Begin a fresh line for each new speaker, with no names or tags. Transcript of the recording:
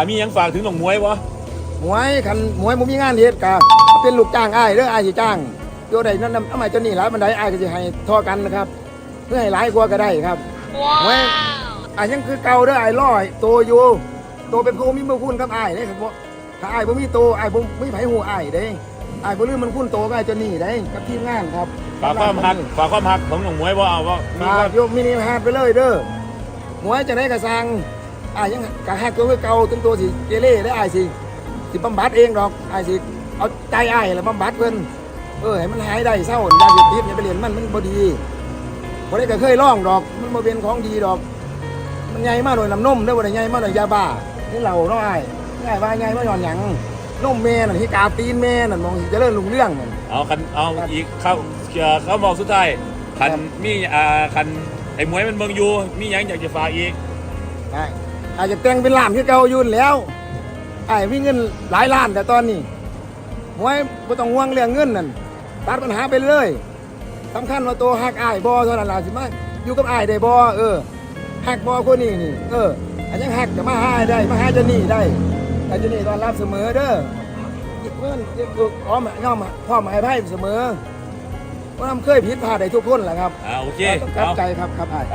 ามีหยังฝากถึงน้องมวยวะ
หมวยคันหมวยบ่มีงานเฮ็ดกะเป็นลูกจ้างอ้ายเด้ออ้ายสิจ้างโยได้นั่นนำทำไมเจ้านี่หลายบันไดอ้ายก็สิให้เท่อกันนะครับ เพื่อให้หลายกว่าก็ได้ครับหมวยอ้ายยังคือเก่าเด้ออ้ายร้อยโตอยู่โตเป็นผู้มีบุญคุณกับอ้ายเด้ครับบ่ถ้าอ้ายบ่มีโตอ้ายบ่มีไผฮู้อ้ายเด้อ้ายบ่ลืมมันคุณโตกับอ้ายเจ้านี่เด้กับทีมงานครับ
ฝากความหักฝากความหักของน้องมวยว่าเอาว่ามี
ฝา
ควากม
โยมมินิฮาร์ดไปเลยเด้อหมวยจะได้กระสัง อ้ายยังกะฮักตัวคือเก่าถึงตัวสิเกเรได้อ้ายสิสิบำบัดเองดอกอ้ายสิเอาใจอ้ายแล้วบำบัดเพิ่นเออให้มันหายได้เศร้ายาเสพติดอย่าไปเรียนมันมันบ่ดีบ่ได้ก็เคยลองดอก มันบ่เป็นของดีดอก มันใหญ่มากหน่อยน้ำนมเด้อบ่ได้ใหญ่มากหน่อยยาบ้านี่เราเนาะอ้ายง่ายว่าใหญ่มาหย่อนหยังนมแม่นั่นที่กาตีนแม่นั่นมองสิเจริญรุ่งเรืองนั่น
เอาคันเอาอีกเขาเอ่อเขาบอกสุดท้ายคัน
ครับ
มีอ่าคันไอ้มวยมันเมืองอยู่มีหยังอยากจะฝากอีก
ไอ้ อาจจะแต่งเป็นล้านคือเก่าอยุ่นนแล้วไอ้มีเงินหลายล้านแต่ตอนนี้หวยบ่ต้องห่วงเรื่องเงินนั่นตัดปัญหาไปเลยสำคัญว่าตัวหักอ้ายบ่เท่านั้นล่ะสิมาอยู่กับอ้ายได้บ่เออหักบ่คนนี้นี่ เออ อันยังหักจะมาหาอ้ายได้มาหาเจะนี่ได้แต่เจะนี่ตอนรับเสมอเด้อเงินเก็บอ้อมย่อมพ่อหมายไพ่เสมอเพราะนำเคยผิดพลาดได้ทุกคนแหละครับ
อ่าโอเค
ต้องกลับ
เอา
ใจครับครับอ้าย